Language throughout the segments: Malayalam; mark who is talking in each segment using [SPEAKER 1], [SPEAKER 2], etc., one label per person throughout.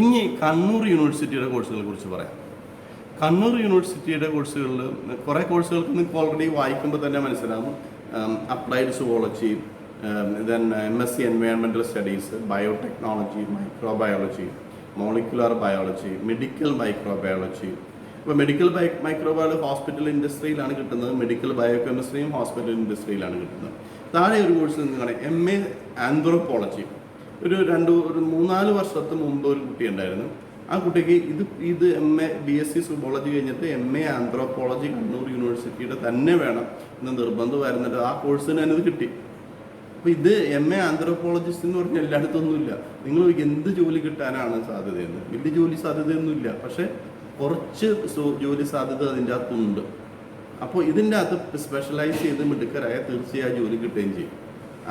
[SPEAKER 1] ഇനി കണ്ണൂർ യൂണിവേഴ്സിറ്റിയുടെ കോഴ്സുകളെ കുറിച്ച് പറയാം. കണ്ണൂർ യൂണിവേഴ്സിറ്റിയുടെ കോഴ്സുകളിൽ കുറേ കോഴ്സുകൾക്ക് നിങ്ങൾക്ക് ഓൾറെഡി വായിക്കുമ്പോൾ തന്നെ മനസ്സിലാവും. Applied zoology then M S C എൻവയോൺമെന്റൽ studies biotechnology microbiology molecular biology medical microbiology ഇപ്പോൾ മെഡിക്കൽ ബയോ മൈക്രോബയോളജി ഹോസ്പിറ്റൽ ഇൻഡസ്ട്രിയിലാണ് കിട്ടുന്നത്. മെഡിക്കൽ ബയോ കെമിസ്ട്രിയും ഹോസ്പിറ്റൽ ഇൻഡസ്ട്രിയിലാണ് കിട്ടുന്നത്. താഴെ ഒരു കോഴ്സ് നിങ്ങൾക്ക് എം എ ആന്ത്രോപോളജി ഒരു രണ്ട് ഒരു മൂന്നാൽ വർഷത്തെ മുമ്പ് ഒരു കുട്ടി ഉണ്ടായിരുന്നു. ആ കുട്ടിക്ക് ഇത് ഇത് M A B S C zoology കഴിഞ്ഞിട്ട് എം എ ആന്ത്രോപോളജി കണ്ണൂർ യൂണിവേഴ്സിറ്റിയുടെ തന്നെ വേണം എന്ന് നിർബന്ധം വരുന്നുണ്ട് ആ കോഴ്സിന് തന്നെ ഇത് കിട്ടി. അപ്പോൾ ഇത് എം എ ആന്ത്രോപോളജിസ്റ്റ് എന്ന് പറഞ്ഞാൽ എല്ലായിടത്തൊന്നുമില്ല നിങ്ങൾ എന്ത് ജോലി കിട്ടാനാണ് സാധ്യതയെന്ന്. വലിയ ജോലി സാധ്യതയൊന്നുമില്ല. പക്ഷേ കുറച്ച് ജോലി സാധ്യത അതിന്റെ അകത്തുണ്ട്. അപ്പോൾ ഇതിന്റെ അകത്ത് സ്പെഷ്യലൈസ് ചെയ്ത് മിടുക്കരായ തീർച്ചയായും ജോലി കിട്ടുകയും ചെയ്യും.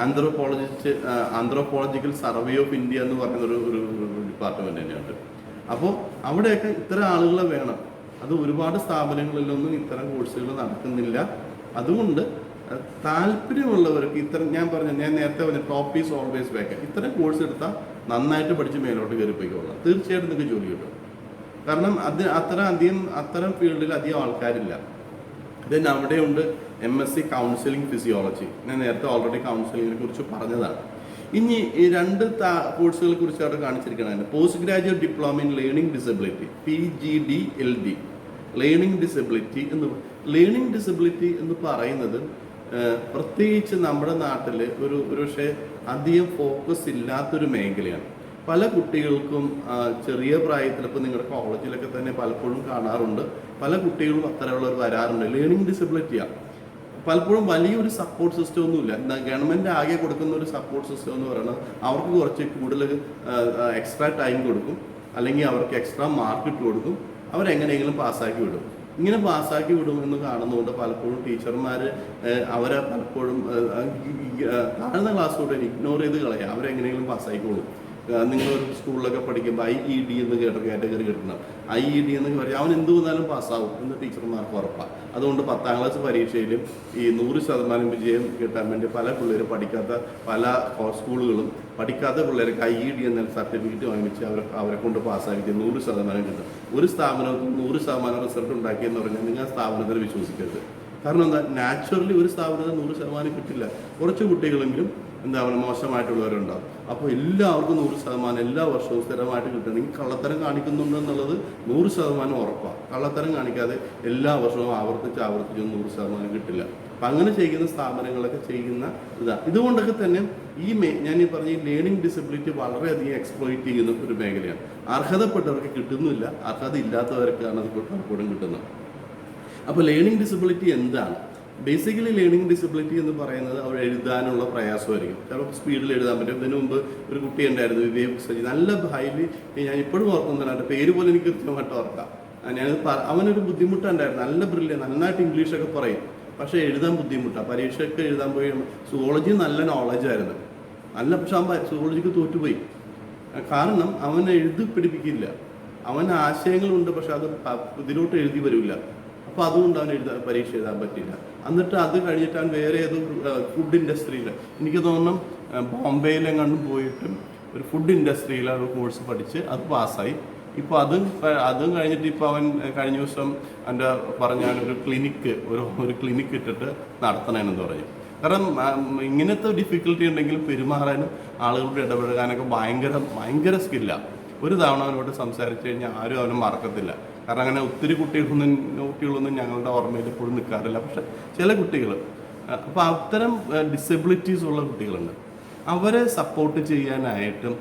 [SPEAKER 1] Anthropologist anthropological survey of India എന്ന് പറയുന്ന ഒരു ഒരു ഡിപ്പാർട്ട്മെന്റ് തന്നെയുണ്ട്. അപ്പോൾ അവിടെയൊക്കെ ഇത്തരം ആളുകളെ വേണം. അത് ഒരുപാട് സ്ഥാപനങ്ങളിലൊന്നും ഇത്തരം കോഴ്സുകൾ നടക്കുന്നില്ല. അതുകൊണ്ട് താല്പര്യമുള്ളവർക്ക് ഇത്തരം ഞാൻ പറഞ്ഞു ഞാൻ നേരത്തെ പറഞ്ഞ ടോപ്പ് ഈസ് ഓൾവേസ് ബാക്ക് ഇത്തരം കോഴ്സ് എടുത്താൽ നന്നായിട്ട് പഠിച്ച് മേലോട്ട് കയറി തീർച്ചയായിട്ടും നിങ്ങൾക്ക് ജോലി കിട്ടും. കാരണം അത് അത്തരം അധികം അത്തരം ഫീൽഡിൽ അധികം ആൾക്കാരില്ല. ദെൻ അവിടെയുണ്ട് M S C counselling physiology ഞാൻ നേരത്തെ ഓൾറെഡി കൗൺസിലിങ്ങിനെ കുറിച്ച് പറഞ്ഞതാണ്. ഇനി ഈ രണ്ട് കോഴ്സുകളെ കുറിച്ച് അവിടെ കാണിച്ചിരിക്കണതാണ് post graduate diploma in learning disability P G D L D learning disability എന്ന് ലേണിംഗ് ഡിസബിലിറ്റി എന്ന് പറയുന്നത് പ്രത്യേകിച്ച് നമ്മുടെ നാട്ടിൽ ഒരു ഒരു പക്ഷേ അധികം ഫോക്കസ് ഇല്ലാത്തൊരു മേഖലയാണ്. പല കുട്ടികൾക്കും ചെറിയ പ്രായത്തിൽ ഇപ്പോൾ നിങ്ങളുടെ കോളേജിലൊക്കെ തന്നെ പലപ്പോഴും കാണാറുണ്ട്. പല കുട്ടികളും അത്തരമുള്ളവർ വരാറുണ്ട്. ലേണിംഗ് ഡിസബിലിറ്റിയാണ് പലപ്പോഴും വലിയൊരു സപ്പോർട്ട് സിസ്റ്റം ഒന്നുമില്ല. എന്താ ഗവൺമെന്റ് ആകെ കൊടുക്കുന്ന ഒരു സപ്പോർട്ട് സിസ്റ്റം എന്ന് പറയുന്നത് അവർക്ക് കുറച്ച് കൂടുതൽ എക്സ്ട്രാ ടൈം കൊടുക്കും. അല്ലെങ്കിൽ അവർക്ക് എക്സ്ട്രാ മാർക്ക് ഇട്ട് കൊടുക്കും. അവരെങ്ങനെയെങ്കിലും പാസ്സാക്കി വിടും. ഇങ്ങനെ പാസ്സാക്കി വിടും എന്ന് കാണുന്നതുകൊണ്ട് പലപ്പോഴും ടീച്ചർമാർ അവരെ പലപ്പോഴും താഴ്ന്ന ക്ലാസ് ഇഗ്നോർ ചെയ്ത് കളയാം. അവരെങ്ങനെയെങ്കിലും പാസ്സാക്കിക്കോളും നിങ്ങൾ ഒരു സ്കൂളിലൊക്കെ പഠിക്കുമ്പോൾ ഐ ഇ ഡി എന്ന് കേട്ട കാറ്റഗറി കിട്ടണം. ഐ ഇ ഡി എന്ന് പറയും. അവൻ എന്ത് വന്നാലും പാസ്സാവും എന്ന് ടീച്ചർമാർക്ക് ഉറപ്പാണ് അതുകൊണ്ട് പത്താം ക്ലാസ് പരീക്ഷയിലും ഈ നൂറ് ശതമാനം വിജയം കിട്ടാൻ വേണ്ടി പല പിള്ളേരും പഠിക്കാത്ത പല സ്കൂളുകളും പഠിക്കാത്ത പിള്ളേർക്ക് ഐ ഇ ഡി എന്ന സർട്ടിഫിക്കറ്റ് വാങ്ങിച്ച് അവരെ അവരെ കൊണ്ട് പാസ്സാക്കി നൂറ് ശതമാനം കിട്ടും. ഒരു സ്ഥാപനത്തിൽ നൂറ് ശതമാനം റിസൾട്ട് ഉണ്ടാക്കിയെന്ന് പറഞ്ഞാൽ നിങ്ങൾ ആ സ്ഥാപനത്തിൽ വിശ്വസിക്കരുത്. കാരണം എന്താ? നാച്ചുറലി ഒരു സ്ഥാപനത്തിൽ നൂറ് ശതമാനം കിട്ടില്ല. കുറച്ച് കുട്ടികളെങ്കിലും എന്താ പറയുക മോശമായിട്ടുള്ളവരുണ്ടാവും. അപ്പോൾ എല്ലാവർക്കും നൂറ് ശതമാനം എല്ലാ വർഷവും സ്ഥിരമായിട്ട് കിട്ടണമെങ്കിൽ കള്ളത്തരം കാണിക്കുന്നുണ്ട് എന്നുള്ളത് നൂറ് ശതമാനം ഉറപ്പാണ്. കള്ളത്തരം കാണിക്കാതെ എല്ലാ വർഷവും ആവർത്തിച്ച് ആവർത്തിച്ച് നൂറ് ശതമാനം കിട്ടില്ല. അപ്പം അങ്ങനെ ചെയ്യുന്ന സ്ഥാപനങ്ങളൊക്കെ ചെയ്യുന്ന ഇതാണ് ഇതുകൊണ്ടൊക്കെ തന്നെ ഈ മേ ഞാൻ ഈ പറഞ്ഞ ഈ ലേണിംഗ് ഡിസബിലിറ്റി വളരെയധികം എക്സ്പ്ലോയിറ്റ് ചെയ്യുന്ന ഒരു മേഖലയാണ്. അർഹതപ്പെട്ടവർക്ക് കിട്ടുന്നില്ല. അർഹത ഇല്ലാത്തവർക്കാണ് അത് പലപ്പോഴും കിട്ടുന്നത്. അപ്പോൾ ലേണിംഗ് ഡിസബിലിറ്റി എന്താണ്? ബേസിക്കലി ലേണിംഗ് ഡിസബിലിറ്റി എന്ന് പറയുന്നത് അവർ എഴുതാനുള്ള പ്രയാസമായിരിക്കും. ചിലപ്പോൾ സ്പീഡിൽ എഴുതാൻ പറ്റും. ഇതിനു മുമ്പ് ഒരു കുട്ടി ഉണ്ടായിരുന്നു വിവേക് സജി നല്ല ഹൈലി ഞാൻ ഇപ്പോഴും ഓർക്കുന്നതാണ് പേര് പോലും എനിക്ക് കൃത്യമായിട്ട് ഓർക്കാം. ഞാനത് അവനൊരു ബുദ്ധിമുട്ടുണ്ടായിരുന്നു. നല്ല ബ്രില്യൻ നന്നായിട്ട് ഇംഗ്ലീഷൊക്കെ പറയും. പക്ഷേ എഴുതാൻ ബുദ്ധിമുട്ടാണ് പരീക്ഷയൊക്കെ എഴുതാൻ പോയി സുവോളജി നല്ല നോളജായിരുന്നു നല്ല പക്ഷെ അവൻ സുവോളജിക്ക് തോറ്റുപോയി. കാരണം അവൻ എഴുതി പിടിപ്പിക്കില്ല അവൻ ആശയങ്ങളുണ്ട് പക്ഷെ അത് ഇതിലോട്ട് എഴുതി വരില്ല. അപ്പോൾ അതുകൊണ്ട് അവൻ എഴുതാൻ പരീക്ഷ എഴുതാൻ പറ്റില്ല. എന്നിട്ട് അത് കഴിഞ്ഞിട്ടാണ് വേറെ ഏതോ ഫുഡ് ഇൻഡസ്ട്രിയിൽ എനിക്ക് തോന്നുന്നു ബോംബെയിലെങ്ങാണ്ട് പോയിട്ട് ഒരു ഫുഡ് ഇൻഡസ്ട്രിയിൽ ഒരു കോഴ്സ് പഠിച്ച് അത് പാസ്സായി. ഇപ്പോൾ അതും അതും കഴിഞ്ഞിട്ട് ഇപ്പോൾ അവൻ കഴിഞ്ഞ ദിവസം എന്റെ പറഞ്ഞ ഒരു ക്ലിനിക്ക് ഒരു ഒരു ക്ലിനിക്ക് ഇട്ടിട്ട് നടത്തണമെന്ന് പറഞ്ഞു കാരണം ഇങ്ങനത്തെ ഡിഫിക്കൽട്ടി ഉണ്ടെങ്കിലും പെരുമാറാനും ആളുകളോട് ഇടപെടാനൊക്കെ ഭയങ്കര ഭയങ്കര സ്കില്ലാണ് ഒരു തവണ അവനോട് സംസാരിച്ചു കഴിഞ്ഞാൽ ആരും അവനെ മറക്കത്തില്ല. കാരണം അങ്ങനെ ഒത്തിരി കുട്ടികളൊന്നും കുട്ടികളൊന്നും ഞങ്ങളുടെ ഓർമ്മയിൽ എപ്പോഴും നിൽക്കാറില്ല. പക്ഷെ ചില കുട്ടികൾ അപ്പോൾ അത്തരം ഡിസബിലിറ്റീസ് ഉള്ള കുട്ടികളുണ്ട്. അവരെ സപ്പോർട്ട് ചെയ്യാനായിട്ടും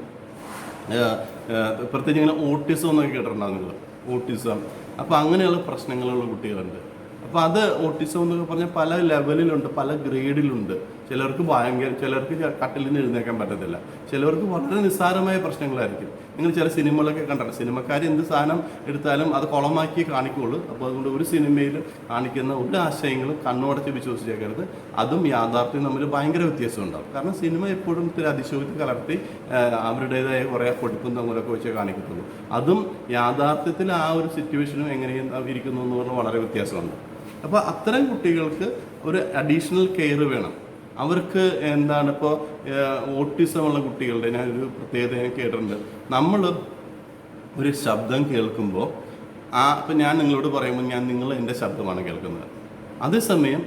[SPEAKER 1] പ്രത്യേകിച്ച് ഇങ്ങനെ ഓട്ടിസം എന്നൊക്കെ കേട്ടിട്ടുണ്ടാവും നിങ്ങൾ ഓട്ടിസം അപ്പോൾ അങ്ങനെയുള്ള പ്രശ്നങ്ങളുള്ള കുട്ടികളുണ്ട്. അപ്പോൾ അത് ഓട്ടിസം എന്നൊക്കെ പറഞ്ഞാൽ പല ലെവലിലുണ്ട് പല ഗ്രേഡിലുണ്ട് ചിലർക്ക് ഭയങ്കര ചിലർക്ക് കട്ടിലിന് എഴുന്നേക്കാൻ പറ്റത്തില്ല. ചിലർക്ക് വളരെ നിസ്സാരമായ പ്രശ്നങ്ങളായിരിക്കും. നിങ്ങൾ ചില സിനിമകളൊക്കെ കണ്ടിട്ടുണ്ട് സിനിമക്കാർ എന്ത് സാധനം എടുത്താലും അത് കുളമാക്കി കാണിക്കുള്ളൂ അപ്പോൾ അതുകൊണ്ട് ഒരു സിനിമയിൽ കാണിക്കുന്ന ഒരു ആശയങ്ങളും കണ്ണോടച്ച് വിശ്വസിച്ചേക്കരുത് അതും യാഥാർത്ഥ്യം തമ്മിൽ ഭയങ്കര വ്യത്യാസം ഉണ്ടാവും. കാരണം സിനിമ എപ്പോഴും ഇത്തിരി അതിശോക്തി കലർത്തി അവരുടേതായ കുറേ പൊടിപ്പും തമ്മിലൊക്കെ വെച്ച് കാണിക്കത്തുള്ളൂ. അതും യാഥാർത്ഥ്യത്തിൽ ആ ഒരു സിറ്റുവേഷനും എങ്ങനെയും ഇരിക്കുന്നു എന്ന് പറഞ്ഞാൽ വളരെ വ്യത്യാസമുണ്ട്. അപ്പോൾ അത്തരം കുട്ടികൾക്ക് ഒരു അഡീഷണൽ കെയർ വേണം. അവർക്ക് എന്താണ് ഇപ്പോൾ ഓട്ടിസം ഉള്ള കുട്ടികളുടെ ഞാനൊരു പ്രത്യേകത ഞാൻ കേട്ടിട്ടുണ്ട്. നമ്മൾ ഒരു ശബ്ദം കേൾക്കുമ്പോൾ ആ ഇപ്പം ഞാൻ നിങ്ങളോട് പറയുമ്പോൾ ഞാൻ നിങ്ങൾ എന്റെ ശബ്ദമാണ് കേൾക്കുന്നത്. അതേസമയം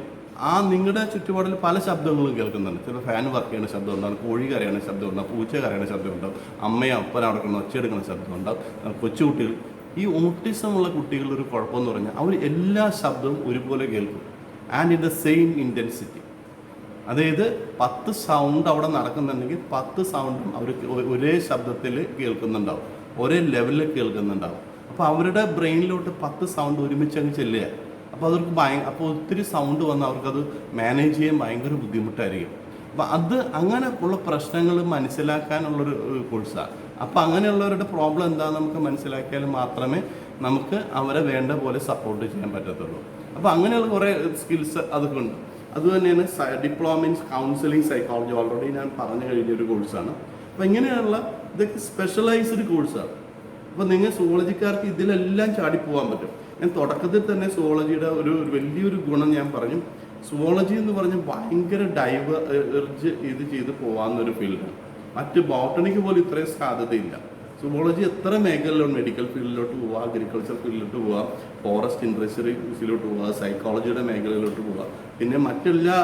[SPEAKER 1] ആ നിങ്ങളുടെ ചുറ്റുപാടിൽ പല ശബ്ദങ്ങളും കേൾക്കുന്നുണ്ട്. ചിലപ്പോൾ ഫാൻ വർക്ക് ചെയ്യുന്ന ശബ്ദം ഉണ്ടാവും കോഴി കരയുന്ന ശബ്ദം ഉണ്ടാവും പൂച്ച കരയുന്ന ശബ്ദം ഉണ്ടാവും അമ്മയും അപ്പന അടക്കുന്ന ഒച്ചയെടുക്കുന്ന ശബ്ദം ഉണ്ടാവും കൊച്ചുകുട്ടികൾ. ഈ ഓട്ടിസം ഉള്ള കുട്ടികളുടെ ഒരു കുഴപ്പമെന്ന് പറഞ്ഞാൽ അവർ എല്ലാ ശബ്ദവും ഒരുപോലെ കേൾക്കും. And in the same intensity അതായത് പത്ത് സൗണ്ട് അവിടെ നടക്കുന്നുണ്ടെങ്കിൽ പത്ത് സൗണ്ടും അവർ ഒരേ ശബ്ദത്തിൽ കേൾക്കുന്നുണ്ടാവും. ഒരേ ലെവലിൽ കേൾക്കുന്നുണ്ടാവും. അപ്പോൾ അവരുടെ ബ്രെയിനിലോട്ട് പത്ത് സൗണ്ട് ഒരുമിച്ച് അങ്ങ് ചെല്ലുക. അപ്പോൾ അവർക്ക് ഭയ അപ്പോൾ ഒത്തിരി സൗണ്ട് വന്ന് അവർക്കത് മാനേജ് ചെയ്യാൻ ഭയങ്കര ബുദ്ധിമുട്ടായിരിക്കും. അപ്പം അത് അങ്ങനെ ഉള്ള പ്രശ്നങ്ങൾ മനസ്സിലാക്കാനുള്ളൊരു കോഴ്സാണ് അപ്പോൾ അങ്ങനെയുള്ളവരുടെ പ്രോബ്ലം എന്താണെന്ന് നമുക്ക് മനസ്സിലാക്കിയാൽ മാത്രമേ നമുക്ക് അവരെ വേണ്ട പോലെ സപ്പോർട്ട് ചെയ്യാൻ പറ്റത്തുള്ളൂ. അപ്പോൾ അങ്ങനെയുള്ള കുറേ സ്കിൽസ് അതൊക്കെ ഉണ്ട്. അതുതന്നെയാണ് diploma in counselling psychology already ഞാൻ പറഞ്ഞു കഴിഞ്ഞ ഒരു കോഴ്സാണ് അപ്പോൾ ഇങ്ങനെയുള്ള ഇതൊക്കെ സ്പെഷ്യലൈസ്ഡ് കോഴ്സാണ് അപ്പോൾ നിങ്ങൾ സുവോളജിക്കാർക്ക് ഇതിലെല്ലാം ചാടി പോകാൻ പറ്റും. ഞാൻ തുടക്കത്തിൽ തന്നെ സുവോളജിയുടെ ഒരു വലിയൊരു ഗുണം ഞാൻ പറഞ്ഞു. സുവോളജി എന്ന് പറഞ്ഞാൽ ഭയങ്കര ഡൈവേർജ് ഇത് ചെയ്ത് പോകാവുന്ന ഒരു ഫീൽഡാണ് മറ്റ് ബോട്ടണിക്ക് പോലും ഇത്രയും സാധ്യതയില്ല. സുവോളജി എത്ര മേഖലയിലും മെഡിക്കൽ ഫീൽഡിലോട്ട് പോവുക അഗ്രികൾച്ചർ ഫീൽഡിലോട്ട് പോവുക ഫോറസ്റ്റ് ഇൻഡസ്ട്രീസിലോട്ട് പോവുക സൈക്കോളജിയുടെ മേഖലയിലോട്ട് പോവുക പിന്നെ മറ്റെല്ലാ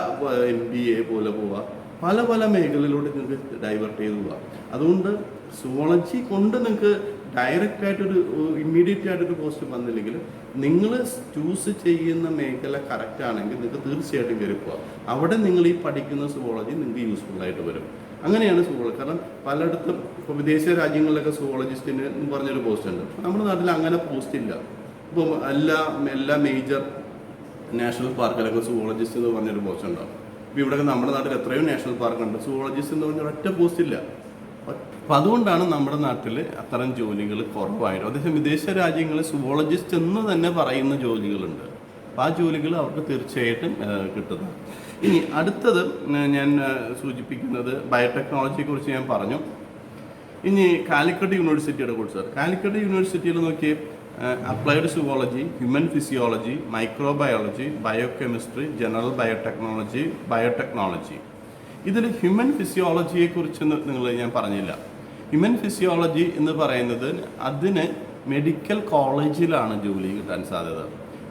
[SPEAKER 1] എം ബി എ പോലെ പോവുക പല പല മേഖലയിലോട്ട് നിങ്ങൾക്ക് ഡൈവേർട്ട് ചെയ്ത് പോവാം. അതുകൊണ്ട് സുവോളജി കൊണ്ട് നിങ്ങൾക്ക് ഡയറക്റ്റ് ആയിട്ടൊരു ഇമ്മീഡിയറ്റ് ആയിട്ടൊരു പോസ്റ്റ് വന്നില്ലെങ്കിൽ നിങ്ങൾ ചൂസ് ചെയ്യുന്ന മേഖല കറക്റ്റ് ആണെങ്കിൽ നിങ്ങൾക്ക് തീർച്ചയായിട്ടും കയറി പോവാം. അവിടെ നിങ്ങൾ ഈ പഠിക്കുന്ന സുവോളജി നിങ്ങൾക്ക് യൂസ്ഫുൾ ആയിട്ട് വരും. അങ്ങനെയാണ് സുവോളജി കാരണം പലയിടത്തും ഇപ്പോൾ വിദേശ രാജ്യങ്ങളിലൊക്കെ സുവോളജിസ്റ്റിന് എന്ന് പറഞ്ഞൊരു പോസ്റ്റ് ഉണ്ട്. നമ്മുടെ നാട്ടിൽ അങ്ങനെ പോസ്റ്റ് ഇല്ല. ഇപ്പോൾ എല്ലാ എല്ലാ മേജർ നാഷണൽ പാർക്കിലൊക്കെ സുവോളജിസ്റ്റ് എന്ന് പറഞ്ഞൊരു പോസ്റ്റ് ഉണ്ടാവും. ഇപ്പോൾ ഇവിടെയൊക്കെ നമ്മുടെ നാട്ടിൽ എത്രയോ നാഷണൽ പാർക്ക് ഉണ്ട്. സുവോളജിസ്റ്റ് എന്ന് പറഞ്ഞ ഒറ്റ പോസ്റ്റ് ഇല്ല. അപ്പം അതുകൊണ്ടാണ് നമ്മുടെ നാട്ടിൽ അത്തരം ജോലികൾ കുറവായിട്ട് അതേസമയം വിദേശ രാജ്യങ്ങളിൽ സുവോളജിസ്റ്റ് എന്ന് തന്നെ പറയുന്ന ജോലികളുണ്ട്. അപ്പോൾ ആ ജോലികൾ അവർക്ക് തീർച്ചയായിട്ടും ആ, കിട്ടുന്നതാണ്. ഇനി അടുത്തത് ഞാൻ സൂചിപ്പിക്കുന്നത് ബയോടെക്നോളജിയെ കുറിച്ച് ഞാൻ പറഞ്ഞു. ഇനി കാലിക്കട്ട് യൂണിവേഴ്സിറ്റിയുടെ കോഴ്സ് കാലിക്കട്ട് യൂണിവേഴ്സിറ്റിയിൽ നോക്കി applied zoology human physiology microbiology biochemistry general biotechnology biotechnology ഇതിൽ ഹ്യൂമൻ ഫിസിയോളജിയെ കുറിച്ച് നിങ്ങൾ ഞാൻ പറഞ്ഞില്ല. ഹ്യൂമൻ ഫിസിയോളജി എന്ന് പറയുന്നത് അതിന് മെഡിക്കൽ കോളേജിലാണ് ജോലി കിട്ടാൻ സാധ്യത.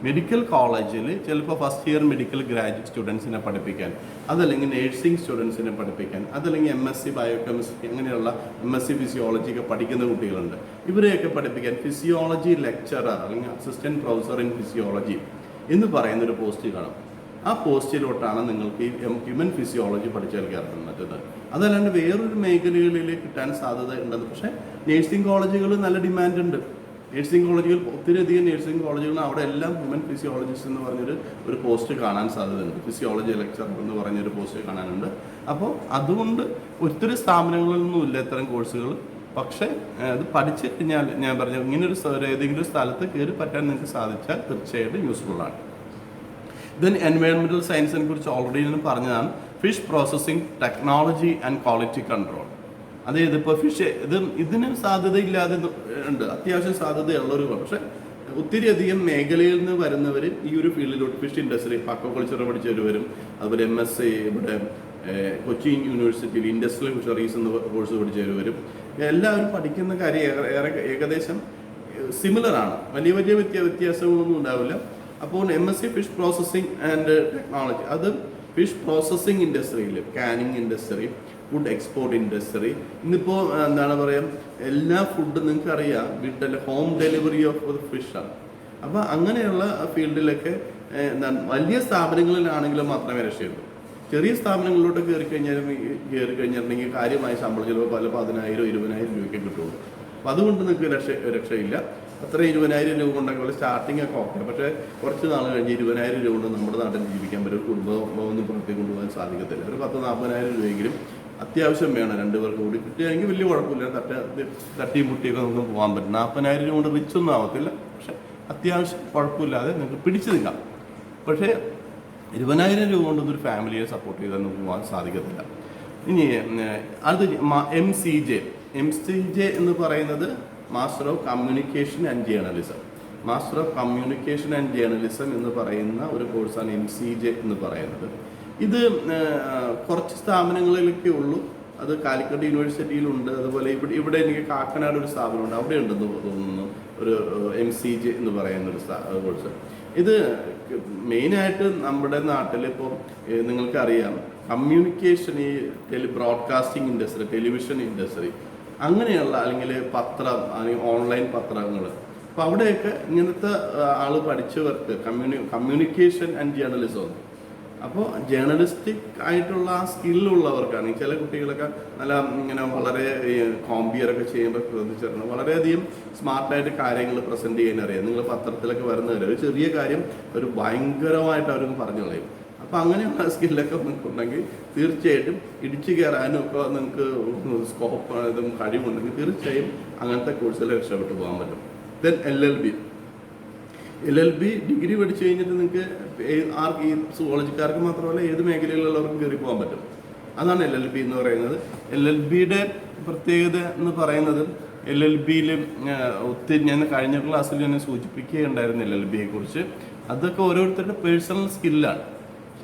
[SPEAKER 1] മെഡിക്കൽ കോളേജിൽ ചിലപ്പോൾ ഫസ്റ്റ് ഇയർ മെഡിക്കൽ ഗ്രാജുവേറ്റ് സ്റ്റുഡൻസിനെ പഠിപ്പിക്കാൻ അതല്ലെങ്കിൽ നേഴ്സിംഗ് സ്റ്റുഡൻസിനെ പഠിപ്പിക്കാൻ അതല്ലെങ്കിൽ എം എസ് സി ബയോകെമിസ്ട്രി അങ്ങനെയുള്ള എം എസ് സി ഫിസിയോളജി ഒക്കെ പഠിക്കുന്ന കുട്ടികളുണ്ട്. ഇവരെയൊക്കെ പഠിപ്പിക്കാൻ ഫിസിയോളജി ലെക്ചറർ അല്ലെങ്കിൽ അസിസ്റ്റന്റ് പ്രൊഫസർ ഇൻ ഫിസിയോളജി എന്ന് പറയുന്നൊരു പോസ്റ്റ് കാണും. ആ പോസ്റ്റിലോട്ടാണ് നിങ്ങൾക്ക് ഈ ഹ്യൂമൻ ഫിസിയോളജി പഠിച്ചാൽ കയറാൻ പറ്റുന്നത്. അതല്ലാണ്ട് വേറൊരു മേഖലകളിൽ കിട്ടാൻ സാധ്യത ഉണ്ടെന്ന്. പക്ഷേ നേഴ്സിംഗ് കോളേജുകൾ നല്ല ഡിമാൻഡ് ഉണ്ട്. നേഴ്സിംഗ് കോളേജുകൾ ഒത്തിരി അധികം നേഴ്സിംഗ് കോളേജുകൾ അവിടെ എല്ലാം ഹ്യൂമൻ ഫിസിയോളജിസ്റ്റ് എന്ന് പറഞ്ഞൊരു ഒരു പോസ്റ്റ് കാണാൻ സാധ്യതയുണ്ട്. ഫിസിയോളജി ലെക്ചർ എന്ന് പറഞ്ഞൊരു പോസ്റ്റ് കാണാനുണ്ട്. അപ്പോൾ അതുകൊണ്ട് ഒത്തിരി സ്ഥാപനങ്ങളിലൊന്നും ഇല്ല ഇത്തരം കോഴ്സുകൾ പക്ഷേ അത് പഠിച്ചു കഴിഞ്ഞാൽ ഞാൻ പറഞ്ഞു ഇങ്ങനൊരു ഏതെങ്കിലും സ്ഥലത്ത് കയറി പറ്റാൻ നിങ്ങൾക്ക് സാധിച്ചാൽ തീർച്ചയായിട്ടും യൂസ്ഫുള്ളാണ് ദെൻ എൻവയോൺമെന്റൽ സയൻസിനെ കുറിച്ച് ഓൾറെഡി ഞാൻ പറഞ്ഞതാണ്. Fish processing technology and quality control അതായത് ഇപ്പോൾ ഫിഷ് ഇത് ഇതിന് സാധ്യതയില്ലാതെ ഉണ്ട്. അത്യാവശ്യം സാധ്യതയുള്ളൊരു പക്ഷേ ഒത്തിരി അധികം മേഖലയിൽ നിന്ന് വരുന്നവർ ഈ ഒരു ഫീൽഡിലോട്ട് ഫിഷ് ഇൻഡസ്ട്രി അക്വാകൾച്ചർ പഠിച്ചവർ വരും അതുപോലെ എം എസ് ഇവിടെ കൊച്ചി കൊച്ചിൻ യൂണിവേഴ്സിറ്റിയിൽ ഇൻഡസ്ട്രിയൽ ഫിഷറീസ് എന്ന കോഴ്സ് പഠിച്ചവർ വരും എല്ലാവരും പഠിക്കുന്ന കാര്യം ഏറെ ഏകദേശം സിമിലർ ആണ്. വലിയ വലിയ വ്യത്യ വ്യത്യാസങ്ങളൊന്നും ഉണ്ടാവില്ല. അപ്പോൾ M S C fish processing and technology അത് ഫിഷ് പ്രോസസ്സിംഗ് ഇൻഡസ്ട്രിയിൽ canning industry food export industry ഇന്നിപ്പോൾ എന്താണ് പറയുക എല്ലാ ഫുഡും നിങ്ങൾക്ക് അറിയാം വീട്ടിൽ ഹോം ഡെലിവറി ഓഫ് ഫിഷാണ് അപ്പോൾ അങ്ങനെയുള്ള ഫീൽഡിലൊക്കെ എന്താണ് വലിയ സ്ഥാപനങ്ങളിലാണെങ്കിലും മാത്രമേ രക്ഷയുള്ളൂ. ചെറിയ സ്ഥാപനങ്ങളിലോട്ട് കയറി കഴിഞ്ഞാൽ കയറി കഴിഞ്ഞിട്ടുണ്ടെങ്കിൽ കാര്യമായ ശമ്പളം ചിലപ്പോൾ പല പതിനായിരം ഇരുപതിനായിരം രൂപയ്ക്ക് കിട്ടുള്ളൂ. അപ്പം അതുകൊണ്ട് നിങ്ങൾക്ക് രക്ഷ രക്ഷയില്ല. അത്ര ഇരുപതിനായിരം രൂപ കൊണ്ടൊക്കെ സ്റ്റാർട്ടിംഗ് ഒക്കെ ഓക്കെ പക്ഷേ കുറച്ച് നാൾ കഴിഞ്ഞ് ഇരുപതിനായിരം രൂപ കൊണ്ട് നമ്മുടെ നാട്ടിൽ ജീവിക്കാൻ പറ്റും കുടുംബം ഒന്നും പുറത്തേക്ക് കൊണ്ടുപോകാൻ സാധിക്കത്തില്ല. ഒരു പത്ത് നാൽപ്പതിനായിരം രൂപയെങ്കിലും അത്യാവശ്യം വേണം രണ്ട് പേർക്ക് കൂടി. കിട്ടിയെങ്കിൽ വലിയ കുഴപ്പമില്ല. തട്ട തട്ടിയും മുട്ടിയൊക്കെ നമുക്ക് പോകാൻ പറ്റും. നാൽപ്പതിനായിരം രൂപ കൊണ്ട് റിച്ച് ഒന്നും ആവത്തില്ല. പക്ഷെ അത്യാവശ്യം കുഴപ്പമില്ലാതെ നിങ്ങൾക്ക് പിടിച്ചു നിൽക്കാം. പക്ഷേ ഇരുപതിനായിരം രൂപ കൊണ്ടൊന്നും ഒരു ഫാമിലിയെ സപ്പോർട്ട് ചെയ്തൊന്നും പോകാൻ സാധിക്കത്തില്ല. ഇനി അത് M C J M C J എന്ന് പറയുന്നത് master of communication and journalism master of communication and journalism എന്ന് പറയുന്ന ഒരു കോഴ്സാണ് എം സി ജെ എന്ന് പറയുന്നത്. ഇത് കുറച്ച് സ്ഥാപനങ്ങളിലൊക്കെ ഉള്ളൂ. അത് കാലിക്കട്ട് യൂണിവേഴ്സിറ്റിയിലുണ്ട്. അതുപോലെ ഇവിടെ ഇവിടെ എനിക്ക് കാക്കനാട് ഒരു സ്ഥാപനമുണ്ട്. അവിടെ ഉണ്ടെന്ന് തോന്നുന്നു. ഒരു എം സി ജെ എന്ന് പറയുന്ന ഒരു കോഴ്സ്. ഇത് മെയിനായിട്ട് നമ്മുടെ നാട്ടിൽ ഇപ്പോൾ നിങ്ങൾക്കറിയാം. കമ്മ്യൂണിക്കേഷൻ ഈ tele broadcasting industry television industry അങ്ങനെയുള്ള അല്ലെങ്കിൽ പത്രം അല്ലെങ്കിൽ ഓൺലൈൻ പത്രങ്ങൾ അപ്പോൾ അവിടെയൊക്കെ ഇങ്ങനത്തെ ആൾ പഠിച്ചവർക്ക് കമ്മ്യൂണി കമ്മ്യൂണിക്കേഷൻ ആൻഡ് ജേർണലിസം അപ്പോൾ ജേർണലിസ്റ്റിക് ആയിട്ടുള്ള ആ സ്കില്ലുള്ളവർക്കാണ് ചില കുട്ടികളൊക്കെ നല്ല ഇങ്ങനെ വളരെ കോമ്പിയറൊക്കെ ചെയ്യുമ്പോൾ ശ്രദ്ധിച്ചിട്ടുണ്ട്. വളരെയധികം സ്മാർട്ടായിട്ട് കാര്യങ്ങൾ പ്രസന്റ് ചെയ്യാൻ അറിയാം. നിങ്ങൾ പത്രത്തിലൊക്കെ വരുന്നവർ ഒരു ചെറിയ കാര്യം ഒരു ഭയങ്കരമായിട്ട് അവർക്ക് പറഞ്ഞു കളയും. അപ്പോൾ അങ്ങനെയുള്ള സ്കില്ലൊക്കെ നിങ്ങൾക്ക് ഉണ്ടെങ്കിൽ തീർച്ചയായിട്ടും ഇടിച്ചു കയറാനും ഒക്കെ നിങ്ങൾക്ക് സ്കോപ്പ് ഇതും കഴിവുണ്ടെങ്കിൽ തീർച്ചയായും അങ്ങനത്തെ കോഴ്സിൽ രക്ഷപ്പെട്ടു പോകാൻ പറ്റും. Then L L B L L B degree പഠിച്ചു കഴിഞ്ഞിട്ട് നിങ്ങൾക്ക് ആർക്ക് ഈ സുവോളജിക്കാർക്ക് മാത്രമല്ല ഏത് മേഖലയിലുള്ളവർക്കും കയറി പോകാൻ പറ്റും. അതാണ് എൽ എൽ ബി എന്ന് പറയുന്നത്. എൽ എൽ ബിയുടെ പ്രത്യേകത എന്ന് പറയുന്നത് എൽ എൽ ബിയിൽ ഒത്തിരി ഞാൻ കഴിഞ്ഞ ക്ലാസ്സിൽ ഞാൻ സൂചിപ്പിക്കുകയുണ്ടായിരുന്നു എൽ എൽ ബിയെ കുറിച്ച് അതൊക്കെ ഓരോരുത്തരുടെ പേഴ്സണൽ സ്കില്ലാണ്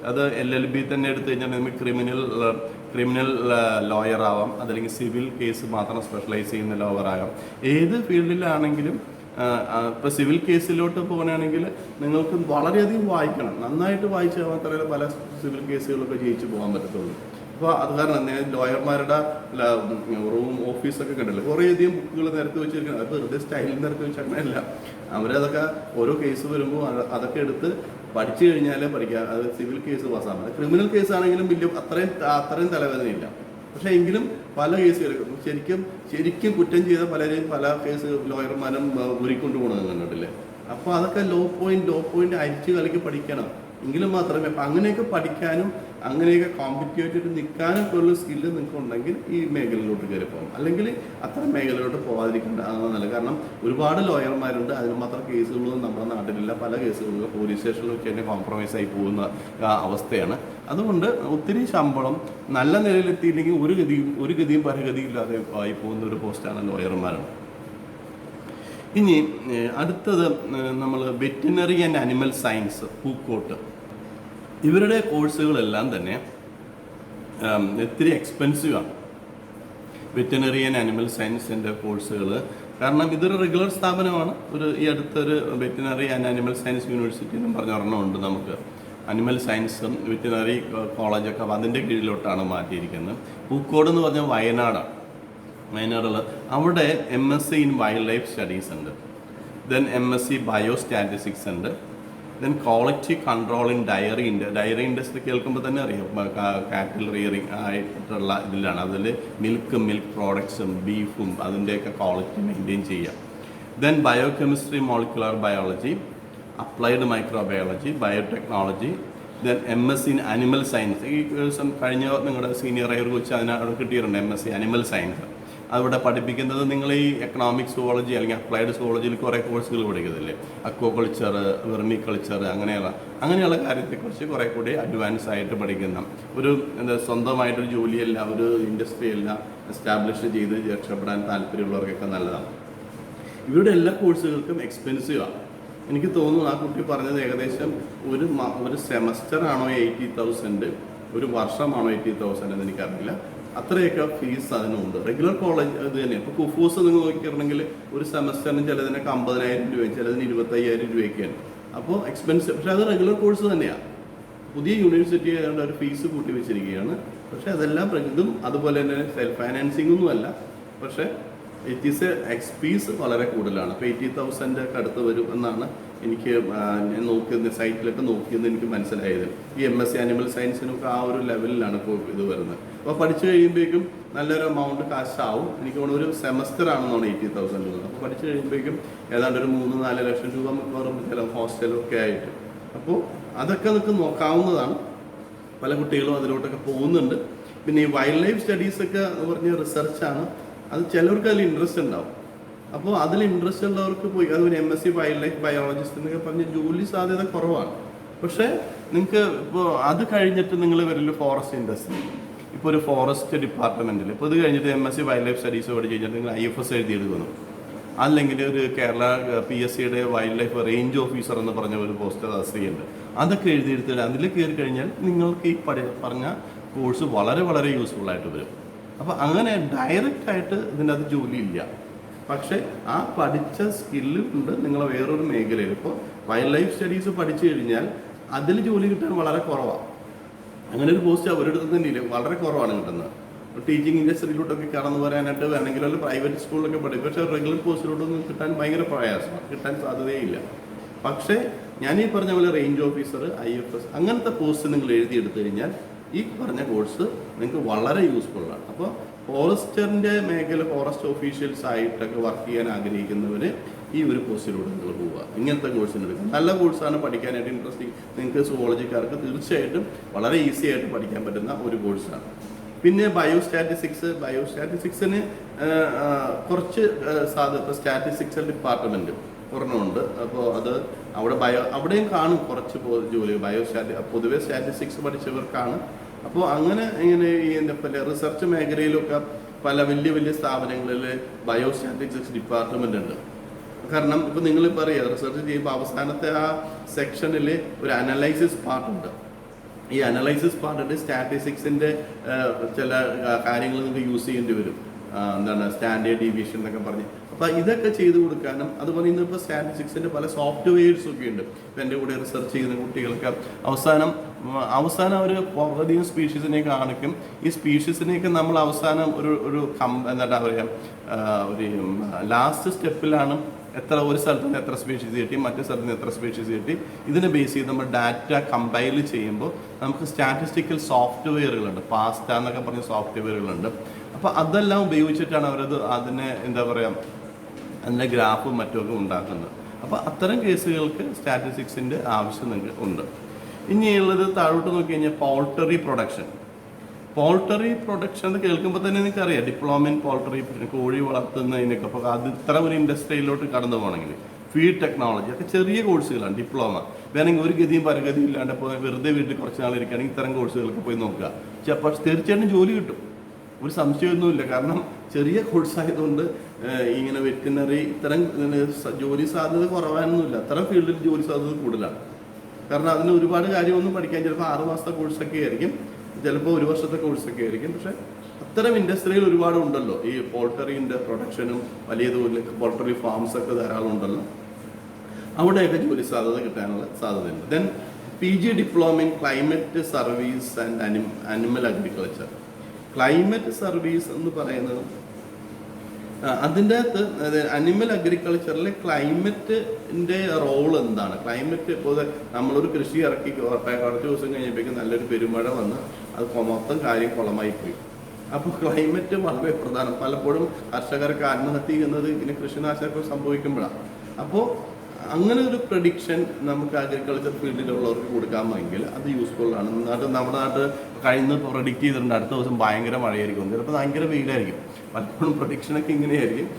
[SPEAKER 1] അത് എൽ എൽ ബി തന്നെ എടുത്തു കഴിഞ്ഞാൽ നമുക്ക് ക്രിമിനൽ ക്രിമിനൽ ലോയർ ആവാം. അതല്ലെങ്കിൽ സിവിൽ കേസ് മാത്രം സ്പെഷ്യലൈസ് ചെയ്യുന്ന ലോവർ ആകാം. ഏത് ഫീൽഡിലാണെങ്കിലും ഇപ്പോൾ സിവിൽ കേസിലോട്ട് പോകുകയാണെങ്കിൽ നിങ്ങൾക്ക് വളരെയധികം വായിക്കണം. നന്നായിട്ട് വായിച്ചാൽ മാത്രമേ പല സിവിൽ കേസുകളൊക്കെ ജയിച്ചു പോകാൻ പറ്റത്തുള്ളൂ. അപ്പോൾ അത് കാരണം ലോയർമാരുടെ റൂം ഓഫീസൊക്കെ കണ്ടില്ല? കുറേയധികം ബുക്കുകൾ നിരത്തി വെച്ചിരിക്കണം അത് വെറുതെ സ്റ്റൈലിൽ നിരത്തി വെച്ചങ്ങനെയല്ല അവരതൊക്കെ ഓരോ കേസ് വരുമ്പോൾ അതൊക്കെ എടുത്ത് പഠിച്ചു കഴിഞ്ഞാലേ പഠിക്കുക അത് സിവിൽ കേസ് പാസ്സാകുന്നത് ക്രിമിനൽ കേസ് ആണെങ്കിലും വലിയ അത്രയും അത്രയും തലവേദനയില്ല. പക്ഷേ എങ്കിലും പല കേസുകളും ശരിക്കും ശരിക്കും കുറ്റം ചെയ്ത പലരെയും പല കേസ് ലോയർമാരും ഊരിക്കൊണ്ട് പോകണം കണ്ടിട്ടില്ലേ? അപ്പോൾ അതൊക്കെ ലോ പോയിന്റ് ലോ പോയിന്റ് അരിച്ച് കളിക്ക് പഠിക്കണം. എങ്കിലും മാത്രമേ അപ്പം അങ്ങനെയൊക്കെ പഠിക്കാനും അങ്ങനെയൊക്കെ കോമ്പറ്റേറ്റീവ് നിൽക്കാനും ഉള്ള സ്കില്ല് നിങ്ങൾക്ക് ഉണ്ടെങ്കിൽ ഈ മേഖലയിലോട്ട് കയറി പോകും. അല്ലെങ്കിൽ അത്ര മേഖലയിലോട്ട് പോകാതിരിക്കേണ്ട അതാണ് നല്ലത്. കാരണം ഒരുപാട് ലോയർമാരുണ്ട്. അതിന് മാത്രം കേസുകളൊന്നും നമ്മുടെ നാട്ടിലില്ല. പല കേസുകളിലും പോലീസ് സ്റ്റേഷനിൽ വെച്ച് തന്നെ കോംപ്രമൈസ് ആയി പോകുന്ന അവസ്ഥയാണ്. അതുകൊണ്ട് ഒത്തിരി ശമ്പളം നല്ല നിലയിലെത്തിയില്ലെങ്കിൽ ഒരു ഗതിയും ഒരു ഗതിയും പരഗതിയും ഇല്ലാതെ ആയി പോകുന്ന ഒരു പോസ്റ്റാണ് ലോയർമാരാണ്. ഇനി അടുത്തത് നമ്മൾ veterinary and animal science Pookode. ഇവരുടെ കോഴ്സുകളെല്ലാം തന്നെ ഒത്തിരി എക്സ്പെൻസീവ് ആണ്. വെറ്റിനറി ആൻഡ് അനിമൽ സയൻസിന്റെ കോഴ്സുകൾ കാരണം ഇതൊരു റെഗുലർ സ്ഥാപനമാണ്. ഒരു ഈ അടുത്തൊരു veterinary and animal science university എന്നും പറഞ്ഞ ഒരെണ്ണമുണ്ട് നമുക്ക്. അനിമൽ സയൻസും വെറ്റിനറി കോളേജൊക്കെ അതിന്റെ കീഴിലോട്ടാണ് മാറ്റിയിരിക്കുന്നത്. പൂക്കോട് എന്ന് പറഞ്ഞാൽ വയനാടാണ്. വയനാടുള്ള അവിടെ M S C in wildlife studies ഉണ്ട്. Then M S C bio statistics ഉണ്ട്. Then quality control in dairy dairy industry കേൾക്കുമ്പോൾ തന്നെ അറിയാം കാറ്റിൽ റിയറിങ് ആയിട്ടുള്ള ഇതിലാണ് അതിൽ മിൽക്ക് മിൽക്ക് പ്രോഡക്ട്സും ബീഫും അതിന്റെയൊക്കെ ക്വാളിറ്റി മെയിന്റെയിൻ ചെയ്യുക then bio chemistry molecular biology applied microbiology biotechnology then M S in animal science ഈ ദിവസം കഴിഞ്ഞ നിങ്ങളുടെ സീനിയർ ആയ ഒരു കൊച്ചു അതിനവിടെ കിട്ടിയിട്ടുണ്ട് M S C animal science അവിടെ പഠിപ്പിക്കുന്നത് നിങ്ങൾ ഈ എക്കണോമിക് സുവോളജി അല്ലെങ്കിൽ അപ്ലൈഡ് സുവോളജിയിൽ കുറേ കോഴ്സുകൾ പഠിക്കുന്നില്ലേ? അക്വോ കൾച്ചർ വെർമി കൾച്ചർ അങ്ങനെയുള്ള അങ്ങനെയുള്ള കാര്യത്തെക്കുറിച്ച് കുറേ കൂടി അഡ്വാൻസ് ആയിട്ട് പഠിക്കുന്ന ഒരു എന്താ സ്വന്തമായിട്ടൊരു ജോലിയല്ല ഒരു ഇൻഡസ്ട്രി എല്ലാം എസ്റ്റാബ്ലിഷ് ചെയ്ത് രക്ഷപ്പെടാൻ താല്പര്യമുള്ളവർക്കൊക്കെ നല്ലതാണ്. ഇവരുടെ എല്ലാ കോഴ്സുകൾക്കും എക്സ്പെൻസീവാണ് എനിക്ക് തോന്നുന്നു ആ കുട്ടി പറഞ്ഞത് ഏകദേശം ഒരു ഒരു സെമസ്റ്റർ ആണോ എയ്റ്റി തൗസൻഡ് ഒരു വർഷമാണോ എയ്റ്റി തൗസൻഡ് എന്ന് എനിക്കറിയില്ല. അത്രയൊക്കെ ഫീസ് അതിനുണ്ട്. റെഗുലർ കോളേജ് ഇത് തന്നെ. ഇപ്പോൾ കുഫൂസ് നിങ്ങൾ നോക്കിയിട്ടുണ്ടെങ്കിൽ ഒരു സെമസ്റ്ററിന് ചിലതിനൊക്കെ അമ്പതിനായിരം രൂപയും ചിലതിന് ഇരുപത്തയ്യായിരം രൂപയൊക്കെയാണ്. അപ്പോൾ എക്സ്പെൻസീവ് പക്ഷേ അത് റെഗുലർ കോഴ്സ് തന്നെയാണ് പുതിയ യൂണിവേഴ്സിറ്റി ആയതുകൊണ്ട് ഒരു ഫീസ് കൂട്ടി വെച്ചിരിക്കുകയാണ്. പക്ഷേ അതെല്ലാം പ്ര- ഇതും അതുപോലെ തന്നെ സെൽഫ് ഫൈനാൻസിങ് ഒന്നും അല്ല. പക്ഷേ ഇറ്റ് ഈസ് എക്സ് ഫീസ് വളരെ കൂടുതലാണ്. അപ്പോൾ എയ്റ്റി തൗസൻഡ് ഒക്കെ അടുത്ത് വരും എന്നാണ് എനിക്ക് ഞാൻ നോക്കിയത് സൈറ്റിലൊക്കെ നോക്കിയെന്ന് എനിക്ക് മനസ്സിലായത്. ഈ എം എസ് സി അനിമൽ സയൻസിനൊക്കെ ആ ഒരു ലെവലിലാണ് ഇപ്പോൾ ഇത് വരുന്നത്. അപ്പോൾ പഠിച്ചു കഴിയുമ്പോഴേക്കും നല്ലൊരു എമൗണ്ട് കാശാവും എനിക്ക് തോന്നുന്നു ഒരു സെമസ്റ്റർ ആണെന്നാണ് എയ്റ്റി തൗസൻഡ് ഉള്ളത്. അപ്പോൾ പഠിച്ചു കഴിയുമ്പോഴേക്കും ഏതാണ്ട് ഒരു മൂന്ന് നാല് ലക്ഷം രൂപ മിക്കവാറും ചില ഹോസ്റ്റലും ഒക്കെ ആയിട്ട്. അപ്പോൾ അതൊക്കെ നിങ്ങൾക്ക് നോക്കാവുന്നതാണ്. പല കുട്ടികളും അതിലോട്ടൊക്കെ പോകുന്നുണ്ട്. പിന്നെ ഈ വൈൽഡ് ലൈഫ് സ്റ്റഡീസ് ഒക്കെ എന്ന് പറഞ്ഞ റിസർച്ചാണ് അത് ചിലവർക്ക് അതിൽ ഇൻട്രസ്റ്റ് ഉണ്ടാവും. അപ്പോൾ അതിൽ ഇൻട്രസ്റ്റ് ഉള്ളവർക്ക് പോയി അതുപോലെ M S C wildlife biologist എന്നൊക്കെ പറഞ്ഞ് ജോലി സാധ്യത കുറവാണ്. പക്ഷേ നിങ്ങൾക്ക് ഇപ്പോൾ അത് കഴിഞ്ഞിട്ട് നിങ്ങൾ വരില്ല ഫോറസ്റ്റ് ഇൻഡസ്ട്രി ഇപ്പോൾ ഒരു ഫോറസ്റ്റ് ഡിപ്പാർട്ട്മെന്റിൽ ഇപ്പോൾ ഇത് കഴിഞ്ഞിട്ട് M S C wildlife studies പഠിച്ച് കഴിഞ്ഞിട്ട് നിങ്ങൾ ഐ എഫ് എസ് എഴുതിയെടുക്കുന്നു അല്ലെങ്കിൽ ഒരു കേരള പി എസ് സിയുടെ വൈൽഡ് ലൈഫ് റേഞ്ച് ഓഫീസർ എന്ന് പറഞ്ഞ ഒരു പോസ്റ്റ് തസ്തികയുണ്ട് അതൊക്കെ എഴുതിയെടുത്തിട്ട് അതിൽ കയറി കഴിഞ്ഞാൽ നിങ്ങൾക്ക് ഈ പഠി പറഞ്ഞ കോഴ്സ് വളരെ വളരെ യൂസ്ഫുൾ ആയിട്ട് വരും. അപ്പോൾ അങ്ങനെ ഡയറക്റ്റ് ആയിട്ട് ഇതിന്റെ അത് ജോലിയില്ല. പക്ഷേ ആ പഠിച്ച സ്കില്ല് കൊണ്ട് നിങ്ങൾ വേറൊരു മേഖലയിൽ ഇപ്പോൾ വൈൽഡ് ലൈഫ് സ്റ്റഡീസ് പഠിച്ചു കഴിഞ്ഞാൽ അതിൽ ജോലി കിട്ടാൻ വളരെ കുറവാണ് അങ്ങനെ ഒരു പോസ്റ്റ് അവരുടെ തന്നെ ഇല്ല? വളരെ കുറവാണ് കിട്ടുന്നത്. ടീച്ചിങ് ഇൻഡസ്ട്രിയിലോട്ടൊക്കെ കടന്നു വരാനായിട്ട് വേണമെങ്കിൽ അല്ലെങ്കിൽ പ്രൈവറ്റ് സ്കൂളിലൊക്കെ പഠിക്കും. പക്ഷേ റെഗുലർ പോസ്റ്റിലോട്ടൊന്നും കിട്ടാൻ ഭയങ്കര പ്രയാസമാണ്. കിട്ടാൻ സാധ്യതയില്ല. പക്ഷേ ഞാൻ ഈ പറഞ്ഞ പോലെ range officer I F S അങ്ങനത്തെ പോസ്റ്റ് നിങ്ങൾ എഴുതിയെടുത്തു കഴിഞ്ഞാൽ ഈ പറഞ്ഞ കോഴ്സ് നിങ്ങൾക്ക് വളരെ യൂസ്ഫുള്ളാണ് അപ്പോൾ ഫോറസ്റ്ററിന്റെ മേഖല ഫോറസ്റ്റ് ഓഫീഷ്യൽസ് ആയിട്ടൊക്കെ വർക്ക് ചെയ്യാൻ ആഗ്രഹിക്കുന്നവർ ഈ ഒരു കോഴ്സിലൂടെ നിങ്ങൾ പോവുക. ഇങ്ങനത്തെ കോഴ്സിന് എടുക്കുക. നല്ല കോഴ്സാണ് പഠിക്കാനായിട്ട് ഇൻട്രസ്റ്റിംഗ് നിങ്ങൾക്ക് സുവോളജിക്കാർക്ക് തീർച്ചയായിട്ടും വളരെ ഈസി ആയിട്ട് പഠിക്കാൻ പറ്റുന്ന ഒരു കോഴ്സാണ് പിന്നെ ബയോ ബയോസ്റ്റാറ്റിസ്റ്റിക്സ് ബയോസ്റ്റാറ്റിസ്റ്റിക്സിന് കുറച്ച് ആ, സാധ്യത ഇപ്പോൾ സ്റ്റാറ്റിസ്റ്റിക്സ് ഡിപ്പാർട്ട്മെന്റ് ഒരെണ്ണമുണ്ട്. അപ്പോൾ അത് അവിടെ ബയോ അവിടെയും കാണും കുറച്ച് ജോലി. ബയോ ബയോസ്റ്റാറ്റി പൊതുവെ സ്റ്റാറ്റിസ്റ്റിക്സ് പഠിച്ചവർക്കാണ്. അപ്പോൾ അങ്ങനെ ഇങ്ങനെ ഈ എന്താ റിസർച്ച് മേഖലയിലൊക്കെ പല വലിയ വലിയ സ്ഥാപനങ്ങളിൽ ബയോ സ്റ്റാറ്റിസ്റ്റിക്സ് ഡിപ്പാർട്ട്മെന്റ് ഉണ്ട്. കാരണം ഇപ്പൊ നിങ്ങൾ പറയുക റിസർച്ച് ചെയ്യുമ്പോൾ അവസാനത്തെ ആ സെക്ഷനിൽ ഒരു അനലൈസിസ് പാർട്ടുണ്ട് ഈ അനലൈസിസ് പാർട്ടിട്ട് സ്റ്റാറ്റിസ്റ്റിക്സിന്റെ ചില കാര്യങ്ങൾ നിങ്ങൾക്ക് യൂസ് ചെയ്യേണ്ടി വരും. എന്താണ് സ്റ്റാൻഡേർഡ് ഡീവിയേഷൻ എന്നൊക്കെ പറഞ്ഞ്. അപ്പൊ ഇതൊക്കെ ചെയ്തു കൊടുക്കാനും അതുപോലെ ഇന്നിപ്പോൾ സ്റ്റാറ്റിസ്റ്റിക്സിന്റെ പല സോഫ്റ്റ്വെയർസ് ഒക്കെ ഉണ്ട്. ഇപ്പൊ എന്റെ കൂടെ റിസർച്ച് ചെയ്യുന്ന കുട്ടികൾക്ക് അവസാനം അവസാനം അവർ കുറവധികം സ്പീഷീസിനെ കാണിക്കും. ഈ സ്പീഷീസിനെയൊക്കെ നമ്മൾ അവസാനം ഒരു ഒരു എന്താ പറയുക ഒരു ലാസ്റ്റ് സ്റ്റെപ്പിലാണ് എത്ര ഒരു സ്ഥലത്ത് നിന്ന് എത്ര സ്പീഷീസ് കിട്ടി മറ്റു സ്ഥലത്ത് നിന്ന് എത്ര സ്പീഷീസ് കിട്ടി ഇതിനെ ബേസ് ചെയ്ത് നമ്മൾ ഡാറ്റ കമ്പൈൽ ചെയ്യുമ്പോൾ നമുക്ക് സ്റ്റാറ്റിസ്റ്റിക്കൽ സോഫ്റ്റ്വെയറുകളുണ്ട് പാസ്റ്റ എന്നൊക്കെ പറഞ്ഞ സോഫ്റ്റ്വെയറുകളുണ്ട് അപ്പോൾ അതെല്ലാം ഉപയോഗിച്ചിട്ടാണ് അവരത് അതിനെ എന്താ പറയുക അതിന്റെ ഗ്രാഫും മറ്റുമൊക്കെ ഉണ്ടാക്കുന്നത്. അപ്പോൾ അത്തരം കേസുകൾക്ക് സ്റ്റാറ്റിസ്റ്റിക്സിന്റെ ആവശ്യം നിങ്ങൾക്ക് ഉണ്ട്. ഇനിയുള്ളത് താഴോട്ട് നോക്കി കഴിഞ്ഞാൽ പോൾട്ടറി പ്രൊഡക്ഷൻ പോൾട്ടറി പ്രൊഡക്ഷൻ എന്ന് കേൾക്കുമ്പോൾ തന്നെ നിങ്ങൾക്ക് അറിയാം ഡിപ്ലോമ ഇൻ പോൾട്ടറി കോഴി വളർത്തുന്നതിനൊക്കെ അപ്പോൾ അത് ഇത്ര ഒരു ഇൻഡസ്ട്രിയിലോട്ട് കടന്നു പോകണമെങ്കിൽ. ഫീഡ് ടെക്നോളജി ഒക്കെ ചെറിയ കോഴ്സുകളാണ് ഡിപ്ലോമ വേണമെങ്കിൽ ഒരു ഗതിയും പരഗതിയും ഇല്ലാണ്ട് പോയി വെറുതെ വീട്ടിൽ കുറച്ച് നാൾ ഇരിക്കുകയാണെങ്കിൽ ഇത്തരം കോഴ്സുകളൊക്കെ പോയി നോക്കുക. ചിലപ്പോൾ തീർച്ചയായിട്ടും ജോലി കിട്ടും. ഒരു സംശയമൊന്നുമില്ല. കാരണം ചെറിയ കോഴ്സ് ആയതുകൊണ്ട് ഇങ്ങനെ വെറ്റിനറി ഇത്തരം ജോലി സാധ്യത കുറവാനൊന്നുമില്ല അത്തരം ഫീൽഡിൽ ജോലി സാധ്യത കൂടുതലാണ്. കാരണം അതിന് ഒരുപാട് കാര്യമൊന്നും പഠിക്കാൻ ചിലപ്പോൾ ആറ് മാസത്തെ കോഴ്സൊക്കെ ആയിരിക്കും. ചിലപ്പോൾ ഒരു വർഷത്തെ കോഴ്സൊക്കെ ആയിരിക്കും. പക്ഷെ അത്തരം ഇൻഡസ്ട്രികൾ ഒരുപാട് ഉണ്ടല്ലോ. ഈ പോൾട്ടറിന്റെ പ്രൊഡക്ഷനും വലിയ തോതിൽ പോൾട്ടറി ഫാംസ് ഒക്കെ ധാരാളം ഉണ്ടല്ലോ അവിടെയൊക്കെ ജോലി സാധ്യത കിട്ടാനുള്ള സാധ്യതയുണ്ട്. Then P G diploma in climate service and Ani animal agriculture climate service എന്ന് പറയുന്നത് അതിന്റെ അകത്ത് അനിമൽ അഗ്രികൾച്ചറിലെ ക്ലൈമറ്റിന്റെ റോൾ എന്താണ്? ക്ലൈമറ്റ് ഇപ്പോൾ നമ്മളൊരു കൃഷി ഇറക്കി കുറേ കുറച്ച് ദിവസം കഴിഞ്ഞപ്പോഴേക്കും നല്ലൊരു പെരുമഴ വന്ന് അത് മൊത്തം കാര്യം കുളമായി പോയി. അപ്പോൾ ക്ലൈമറ്റ് വളരെ പ്രധാനം. പലപ്പോഴും കർഷകർക്ക് ആത്മഹത്യ ചെയ്യുന്നത് ഇങ്ങനെ കൃഷിനാശമൊക്കെ സംഭവിക്കുമ്പോഴാണ് അപ്പോൾ അങ്ങനെ ഒരു പ്രഡിക്ഷൻ നമുക്ക് അഗ്രികൾച്ചർ ഫീൽഡിലുള്ളവർക്ക് കൊടുക്കാമെങ്കിൽ അത് യൂസ്ഫുൾ ആണ്. നാട്ടിൽ നമ്മുടെ നാട്ട് കഴിഞ്ഞ് പ്രൊഡിക്റ്റ് ചെയ്തിട്ടുണ്ട്. അടുത്ത ദിവസം ഭയങ്കര മഴയായിരിക്കും. ചിലപ്പോൾ ഭയങ്കര വെയിലായിരിക്കും. പലപ്പോഴും പ്രൊഡിക്ഷനൊക്കെ ഇങ്ങനെയായിരിക്കും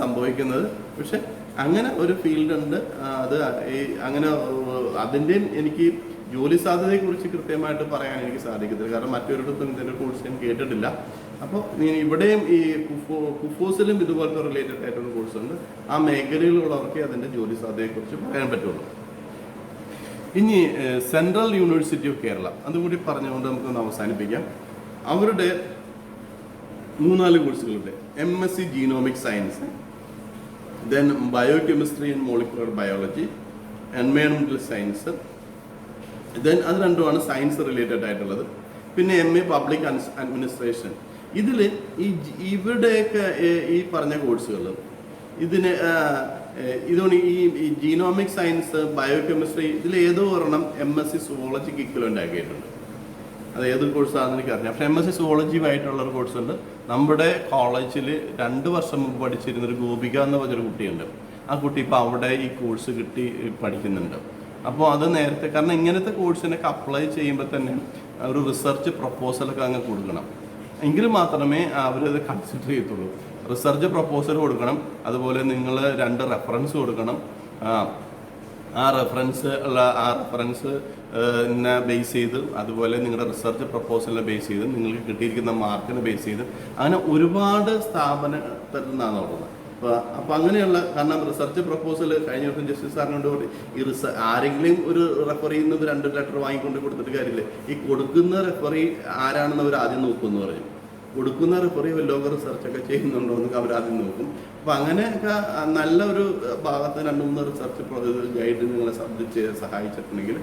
[SPEAKER 1] സംഭവിക്കുന്നത്. പക്ഷെ അങ്ങനെ ഒരു ഫീൽഡുണ്ട് അത് അങ്ങനെ അതിന്റെയും എനിക്ക് ജോലി സാധ്യതയെ കുറിച്ച് കൃത്യമായിട്ട് പറയാൻ എനിക്ക് സാധിക്കത്തില്ല. കാരണം മറ്റൊരിടത്തും ഇതിന്റെ കോഴ്സ് ഞാൻ കേട്ടിട്ടില്ല. അപ്പോൾ ഇവിടെയും ഈ കുഫോ കുഫോസിലും ഇതുപോലത്തെ റിലേറ്റഡ് ആയിട്ടൊരു കോഴ്സ് ഉണ്ട്. ആ മേഖലയിലുള്ളവർക്ക് അതിന്റെ ജോലി സാധ്യതയെ കുറിച്ച് പറയാൻ പറ്റുള്ളൂ. ഇനി സെൻട്രൽ യൂണിവേഴ്സിറ്റി ഓഫ് കേരള അതുകൂടി പറഞ്ഞുകൊണ്ട് നമുക്കൊന്ന് അവസാനിപ്പിക്കാം. അവരുടെ മൂന്നാൽ കോഴ്സുകളുണ്ട് M S C genomic science then bio chemistry and molecular biology എൻവയോൺമെന്റൽ science then അത് രണ്ടുമാണ് സയൻസ് റിലേറ്റഡ് ആയിട്ടുള്ളത്. പിന്നെ എം എ പബ്ലിക് അഡ്മിനിസ്ട്രേഷൻ ഇതിൽ ഈ ഇവിടെയൊക്കെ ഈ പറഞ്ഞ കോഴ്സുകൾ ഇതിന് ഇതുകൊണ്ട് ഈ ജീനോമിക് സയൻസ് ബയോ കെമിസ്ട്രി ഇതിൽ ഏതോ ഒരെണ്ണം എം എസ് സി സുവോളജിക്ക് ഇക്വലന്റ് ആക്കിയിട്ടുണ്ട്. അത് ഏത് കോഴ്സാണെന്ന് എനിക്കറിയാം പക്ഷേ എം എസ് സി സുവോളജിയുമായിട്ടുള്ള ഒരു കോഴ്സുണ്ട് നമ്മുടെ കോളേജിൽ രണ്ട് വർഷം മുമ്പ് പഠിച്ചിരുന്നൊരു ഗോപിക എന്ന് പറഞ്ഞൊരു കുട്ടിയുണ്ട്. ആ കുട്ടി ഇപ്പോൾ അവിടെ ഈ കോഴ്സ് കിട്ടി പഠിക്കുന്നുണ്ട്. അപ്പോൾ അത് നേരത്തെ കാരണം ഇങ്ങനത്തെ കോഴ്സിനൊക്കെ അപ്ലൈ ചെയ്യുമ്പോൾ തന്നെ ഒരു റിസർച്ച് പ്രപ്പോസലൊക്കെ അങ്ങ് കൊടുക്കണം. എങ്കിൽ മാത്രമേ അവരത് കൺസിഡർ ചെയ്യത്തുള്ളൂ. റിസർച്ച് പ്രപ്പോസൽ കൊടുക്കണം അതുപോലെ നിങ്ങൾ രണ്ട് റെഫറൻസ് കൊടുക്കണം. ആ, റെഫറൻസ് ഉള്ള ആ റെഫറൻസ് ബേസ് ചെയ്ത് അതുപോലെ നിങ്ങളുടെ റിസർച്ച് പ്രപ്പോസലിനെ ബേസ് ചെയ്ത് നിങ്ങൾക്ക് കിട്ടിയിരിക്കുന്ന മാർക്കിനെ ബേസ് ചെയ്ത് അങ്ങനെ ഒരുപാട് സ്ഥാപനത്തിൽ നിന്നാണ് നോക്കുന്നത് അപ്പോൾ അപ്പോൾ അങ്ങനെയുള്ള കാരണം റിസർച്ച് പ്രപ്പോസൽ കഴിഞ്ഞ ദിവസം ജസ്റ്റിസ് സാറിനോട് ഈ റിസ ആരെങ്കിലും ഒരു റെഫർ ചെയ്യുന്നത് രണ്ട് ലെറ്റർ വാങ്ങിക്കൊണ്ട് കൊടുത്തിട്ട് കാര്യമില്ല. ഈ കൊടുക്കുന്ന റെഫറി ആരാണെന്ന് അവർ ആദ്യം നോക്കുമെന്ന് പറയും. കൊടുക്കുന്ന റെഫറി ലോക റിസർച്ച് ഒക്കെ ചെയ്യുന്നുണ്ടോ എന്നൊക്കെ അവർ ആദ്യം നോക്കും. അപ്പം അങ്ങനെയൊക്കെ നല്ല ഒരു ഭാഗത്ത് രണ്ട് മൂന്ന് റിസർച്ച് ഗൈഡ് നിങ്ങളെ ശ്രദ്ധിച്ച് സഹായിച്ചിട്ടുണ്ടെങ്കിൽ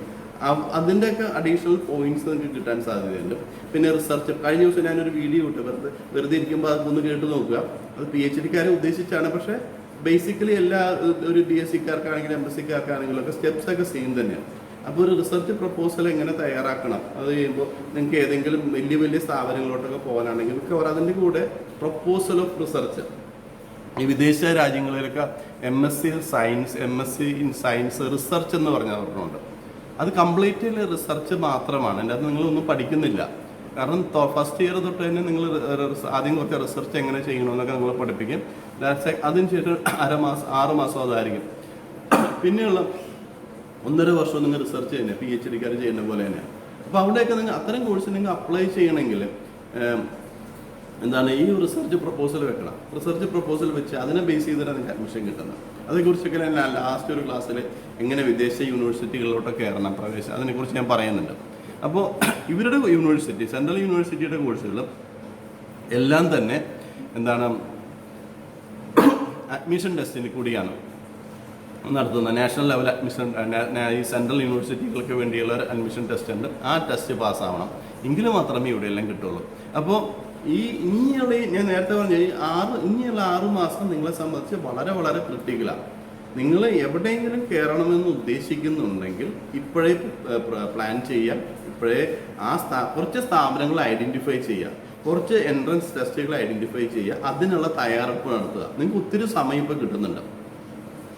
[SPEAKER 1] അതിന്റെയൊക്കെ അഡീഷണൽ പോയിന്റ്സ് നിങ്ങൾക്ക് കിട്ടാൻ സാധ്യതയുണ്ട്. പിന്നെ റിസർച്ച് കഴിഞ്ഞ ദിവസം ഞാനൊരു വീഡിയോ ഇട്ടു. വെറുതെ വെറുതെ ഇരിക്കുമ്പോൾ അതൊന്ന് കേട്ട് നോക്കുക. അത് പി എച്ച് ഡിക്കാരെ ഉദ്ദേശിച്ചാണ്. പക്ഷേ ബേസിക്കലി എല്ലാ ഒരു ബി എസ് സിക്കാർക്കാണെങ്കിലും എം എസ് സിക്കാർക്കാണെങ്കിലും ഒക്കെ സ്റ്റെപ്സ് ഒക്കെ സെയിം തന്നെയാണ്. അപ്പോൾ ഒരു റിസർച്ച് പ്രപ്പോസൽ എങ്ങനെ തയ്യാറാക്കണം? അത് ചെയ്യുമ്പോൾ നിങ്ങൾക്ക് ഏതെങ്കിലും വലിയ വലിയ സ്ഥാപനങ്ങളിലോട്ടൊക്കെ പോകാനാണെങ്കിൽ മിക്കവാറും അതിന്റെ കൂടെ പ്രപ്പോസൽ ഓഫ് റിസർച്ച് ഈ വിദേശ രാജ്യങ്ങളിലൊക്കെ M S C science M S C in science research എന്ന് പറഞ്ഞ ഒരെണ്ണമുണ്ട് അത് കംപ്ലീറ്റ്ലി റിസർച്ച് മാത്രമാണ്. എന്റെ അത് നിങ്ങളൊന്നും പഠിക്കുന്നില്ല. കാരണം ഫസ്റ്റ് ഇയർ തൊട്ട് തന്നെ നിങ്ങൾ ആദ്യം കുറച്ച് റിസർച്ച് എങ്ങനെ ചെയ്യണമെന്നൊക്കെ നിങ്ങൾ പഠിപ്പിക്കും. ലാസ്റ്റ് അതിന് ശേഷം അരമാസം ആറ് മാസം അതായിരിക്കും. പിന്നെയുള്ള ഒന്നര വർഷം നിങ്ങൾ റിസർച്ച് ചെയ്യുന്നത് പി എച്ച് ഡിക്കാർ ചെയ്യുന്ന പോലെ തന്നെ. അപ്പോൾ അവിടെയൊക്കെ നിങ്ങൾ അത്തരം കോഴ്സ് നിങ്ങൾ അപ്ലൈ ചെയ്യണമെങ്കിൽ എന്താണ് ഈ റിസർച്ച് പ്രപ്പോസൽ വെക്കണം. റിസർച്ച് പ്രപ്പോസൽ വെച്ച് അതിനെ ബേസ് ചെയ്തിട്ടാണ് നിങ്ങൾക്ക് അഡ്മിഷൻ കിട്ടുന്നത്. അതേക്കുറിച്ചൊക്കെ ഞാൻ ലാസ്റ്റ് ഒരു ക്ലാസ്സിൽ എങ്ങനെ വിദേശ യൂണിവേഴ്സിറ്റികളിലോട്ട് കയറണം പ്രവേശനം അതിനെക്കുറിച്ച് ഞാൻ പറയുന്നുണ്ട്. അപ്പോൾ ഇവരുടെ യൂണിവേഴ്സിറ്റി സെൻട്രൽ യൂണിവേഴ്സിറ്റിയുടെ കോഴ്സുകൾ എല്ലാം തന്നെ എന്താണ് അഡ്മിഷൻ ടെസ്റ്റിന് കൂടിയാണ് നടത്തുന്നത്. നാഷണൽ ലെവൽ അഡ്മിഷൻ ഈ സെൻട്രൽ യൂണിവേഴ്സിറ്റികൾക്ക് വേണ്ടിയുള്ള ഒരു അഡ്മിഷൻ ടെസ്റ്റ് ഉണ്ട്. ആ ടെസ്റ്റ് പാസ്സാവണം എങ്കിൽ മാത്രമേ ഇവിടെ എല്ലാം കിട്ടുള്ളൂ. അപ്പോൾ ഈ ഇനിയുള്ള ഞാൻ നേരത്തെ പറഞ്ഞ ആറ് ഇനിയുള്ള ആറ് മാസം നിങ്ങളെ സംബന്ധിച്ച് വളരെ വളരെ ക്രിട്ടിക്കലാണ് നിങ്ങൾ എവിടെയെങ്കിലും കയറണമെന്ന് ഉദ്ദേശിക്കുന്നുണ്ടെങ്കിൽ ഇപ്പോഴേ പ്ലാൻ ചെയ്യാം. ഇപ്പോഴേ ആ സ്ഥാ കുറച്ച് സ്ഥാപനങ്ങൾ ഐഡന്റിഫൈ ചെയ്യാം. കുറച്ച് എൻട്രൻസ് ടെസ്റ്റുകൾ ഐഡന്റിഫൈ ചെയ്യുക അതിനുള്ള തയ്യാറെടുപ്പ് നടത്തുക. നിങ്ങൾക്ക് ഒത്തിരി സമയം ഇപ്പോൾ കിട്ടുന്നുണ്ട്.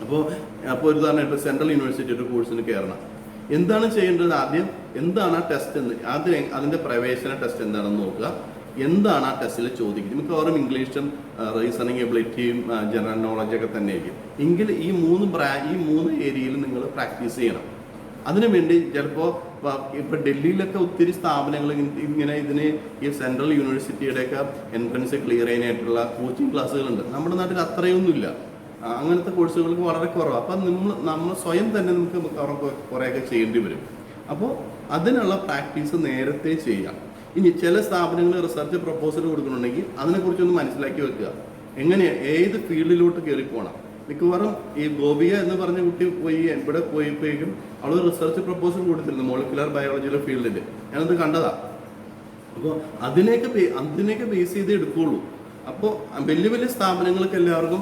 [SPEAKER 1] അപ്പോൾ അപ്പോൾ ഒരു സെൻട്രൽ യൂണിവേഴ്സിറ്റി ഒരു കോഴ്സിന് കയറണം. എന്താണ് ചെയ്യേണ്ടത് ആദ്യം? എന്താണ് ആ ടെസ്റ്റ് എന്ന് ആദ്യം അതിന്റെ പ്രവേശന ടെസ്റ്റ് എന്താണെന്ന് നോക്കുക. എന്താണ് ആ ടെസ്റ്റിൽ ചോദിക്കുന്നത്? മിക്കവാറും ഇംഗ്ലീഷും റീസണിങ് എബിലിറ്റിയും ജനറൽ നോളജൊക്കെ തന്നെ ആയിരിക്കും എങ്കിൽ ഈ മൂന്ന് ബ്രാ ഈ മൂന്ന് ഏരിയയിൽ നിങ്ങൾ പ്രാക്ടീസ് ചെയ്യണം. അതിനുവേണ്ടി ചിലപ്പോൾ ഇപ്പം ഡൽഹിയിലൊക്കെ ഒത്തിരി സ്ഥാപനങ്ങൾ ഇങ്ങനെ ഇതിന് ഈ സെൻട്രൽ യൂണിവേഴ്സിറ്റിയുടെയൊക്കെ എൻട്രൻസ് ക്ലിയർ ചെയ്യാനായിട്ടുള്ള കോച്ചിങ് ക്ലാസ്സുകളുണ്ട് നമ്മുടെ നാട്ടിൽ അത്രയൊന്നുമില്ല. അങ്ങനത്തെ കോഴ്സുകൾക്ക് വളരെ കുറവാണ് അപ്പം നമ്മൾ നമ്മൾ സ്വയം തന്നെ നമുക്ക് കുറേയൊക്കെ ചെയ്യേണ്ടി വരും. അപ്പോൾ അതിനുള്ള പ്രാക്ടീസ് നേരത്തെ ചെയ്യാം. ഇനി ചില സ്ഥാപനങ്ങൾ റിസർച്ച് പ്രപ്പോസൽ കൊടുക്കുന്നുണ്ടെങ്കിൽ അതിനെക്കുറിച്ചൊന്ന് മനസ്സിലാക്കി വെക്കുക. എങ്ങനെയാ ഏത് ഫീൽഡിലോട്ട് കയറി പോകണം മിക്കവാറും ഈ ഗോപിക എന്ന് പറഞ്ഞ കുട്ടി പോയി ഇവിടെ പോയപ്പോഴേക്കും അവൾ റിസർച്ച് പ്രപ്പോസൽ കൊടുത്തിരുന്നു മോളിക്കുലർ ബയോളജിയുടെ ഫീൽഡിൽ ഞാനത് കണ്ടതാ. അപ്പോൾ അതിനേക്ക് അതിനേക്ക് ബേസ് ചെയ്ത് എടുക്കുകയുള്ളൂ അപ്പോൾ വലിയ വലിയ സ്ഥാപനങ്ങൾക്ക് എല്ലാവർക്കും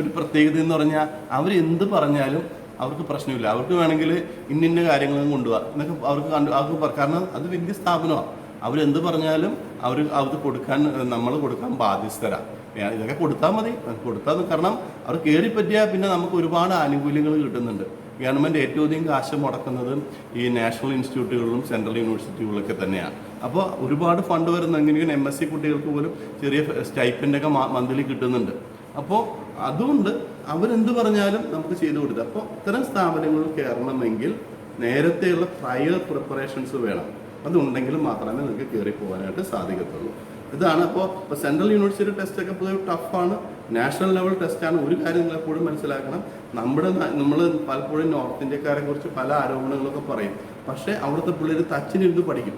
[SPEAKER 1] ഒരു പ്രത്യേകത എന്ന് പറഞ്ഞാൽ അവർ എന്ത് പറഞ്ഞാലും അവർക്ക് പ്രശ്നമില്ല. അവർക്ക് വേണമെങ്കിൽ ഇന്നിന്ന കാര്യങ്ങളും കൊണ്ടുപോകാം എന്നൊക്കെ അവർക്ക് കണ്ടു അവർക്ക് കാരണം അത് വലിയ സ്ഥാപനമാണ് അവരെന്ത് പറഞ്ഞാലും അവർ അത് കൊടുക്കാൻ നമ്മൾ കൊടുക്കാൻ ബാധ്യസ്ഥരാണ് ഇതൊക്കെ കൊടുത്താൽ മതി. കൊടുത്താൽ കാരണം അവർ കയറിപ്പറ്റിയാൽ പിന്നെ നമുക്ക് ഒരുപാട് ആനുകൂല്യങ്ങൾ കിട്ടുന്നുണ്ട്. ഗവൺമെന്റ് ഏറ്റവും അധികം കാശ് മുടക്കുന്നത് ഈ നാഷണൽ ഇൻസ്റ്റിറ്റ്യൂട്ടുകളിലും സെൻട്രൽ യൂണിവേഴ്സിറ്റികളിലൊക്കെ തന്നെയാണ് അപ്പോൾ ഒരുപാട് ഫണ്ട് വരുന്ന എങ്ങനെയും എം എസ് സി കുട്ടികൾക്ക് പോലും ചെറിയ സ്റ്റൈപ്പന്റൊക്കെ മന്ത്ലി കിട്ടുന്നുണ്ട്. അപ്പോൾ അതുകൊണ്ട് അവരെന്ത് പറഞ്ഞാലും നമുക്ക് ചെയ്തു കൊടുക്കാം. അപ്പോൾ ഇത്തരം സ്ഥാപനങ്ങൾ കയറണമെങ്കിൽ നേരത്തെയുള്ള പ്രയർ പ്രിപ്പറേഷൻസ് വേണം. അതുണ്ടെങ്കിൽ മാത്രമേ നിങ്ങൾക്ക് കയറി പോകാനായിട്ട് സാധിക്കത്തുള്ളൂ. ഇതാണ് അപ്പോൾ ഇപ്പോൾ സെൻട്രൽ യൂണിവേഴ്സിറ്റി ടെസ്റ്റ് ഒക്കെ പൊതുവെ ടഫാണ്. നാഷണൽ ലെവൽ ടെസ്റ്റാണ് ഒരു കാര്യം നിങ്ങൾ എപ്പോഴും മനസ്സിലാക്കണം. നമ്മുടെ നമ്മൾ പലപ്പോഴും നോർത്ത് ഇന്ത്യക്കാരെ കുറിച്ച് പല ആരോപണങ്ങളൊക്കെ പറയും. പക്ഷേ അവിടുത്തെ പിള്ളേർ തച്ചിനിരുന്ന് പഠിക്കും.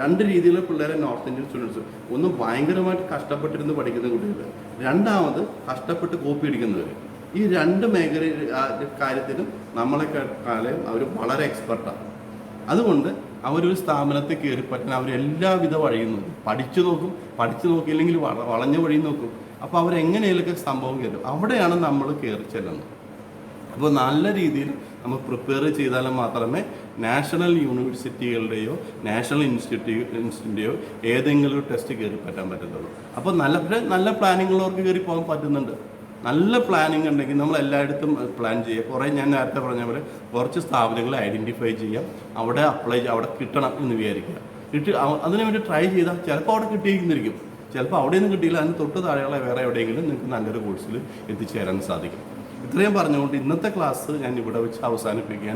[SPEAKER 1] രണ്ട് രീതിയിലുള്ള പിള്ളേരെ നോർത്ത് ഇന്ത്യൻ സ്റ്റുഡൻസ്. ഒന്ന് ഭയങ്കരമായിട്ട് കഷ്ടപ്പെട്ടിരുന്ന് പഠിക്കുന്ന കുട്ടികൾ രണ്ടാമത് കഷ്ടപ്പെട്ട് കോപ്പി അടിക്കുന്നവർ ഈ രണ്ട് മേഖല കാര്യത്തിലും നമ്മളെ കാലം അവർ വളരെ എക്സ്പെർട്ടാണ്. അതുകൊണ്ട് അവരൊരു സ്ഥാപനത്തിൽ കയറി പറ്റാൻ അവർ എല്ലാവിധ വഴിയും നോക്കും. പഠിച്ചു നോക്കും. പഠിച്ചു നോക്കിയില്ലെങ്കിൽ വള വളഞ്ഞ വഴി നോക്കും. അപ്പോൾ അവരെങ്ങനെയൊക്കെ സംഭവം കയറും അവിടെയാണ് നമ്മൾ കയറി ചെല്ലുന്നത്. അപ്പോൾ നല്ല രീതിയിൽ നമ്മൾ പ്രിപ്പയർ ചെയ്താൽ മാത്രമേ നാഷണൽ യൂണിവേഴ്സിറ്റികളുടെയോ നാഷണൽ ഇൻസ്റ്റിറ്റ്യൂട്ട് ഇൻസ്റ്റിറ്റ്യൂട്ടിന്റെയോ ഏതെങ്കിലും ടെസ്റ്റ് കയറി പറ്റാൻ പറ്റത്തുള്ളൂ. അപ്പോൾ നല്ല നല്ല പ്ലാനിങ്ങുള്ളവർക്ക് കയറി പോകാൻ പറ്റുന്നുണ്ട്. നല്ല പ്ലാനിങ് ഉണ്ടെങ്കിൽ നമ്മൾ എല്ലായിടത്തും പ്ലാൻ ചെയ്യുക കുറേ ഞാൻ നേരത്തെ പറഞ്ഞ പോലെ കുറച്ച് സ്ഥാപനങ്ങൾ ഐഡന്റിഫൈ ചെയ്യാം. അവിടെ അപ്ലൈ അവിടെ കിട്ടണം എന്ന് വിചാരിക്കുക. കിട്ടി അതിനു വേണ്ടി ട്രൈ ചെയ്താൽ ചിലപ്പോൾ അവിടെ കിട്ടിയിരിക്കുന്നിരിക്കും ചിലപ്പോൾ അവിടെ നിന്ന് കിട്ടിയില്ല. അതിന് തൊട്ട് താഴെയുള്ള വേറെ എവിടെയെങ്കിലും നിങ്ങൾക്ക് നല്ലൊരു കോഴ്സിൽ എത്തിച്ചേരാൻ സാധിക്കും. ഇത്രയും പറഞ്ഞുകൊണ്ട് ഇന്നത്തെ ക്ലാസ് ഞാൻ ഇവിടെ വെച്ച് അവസാനിപ്പിക്കുകയാണ്.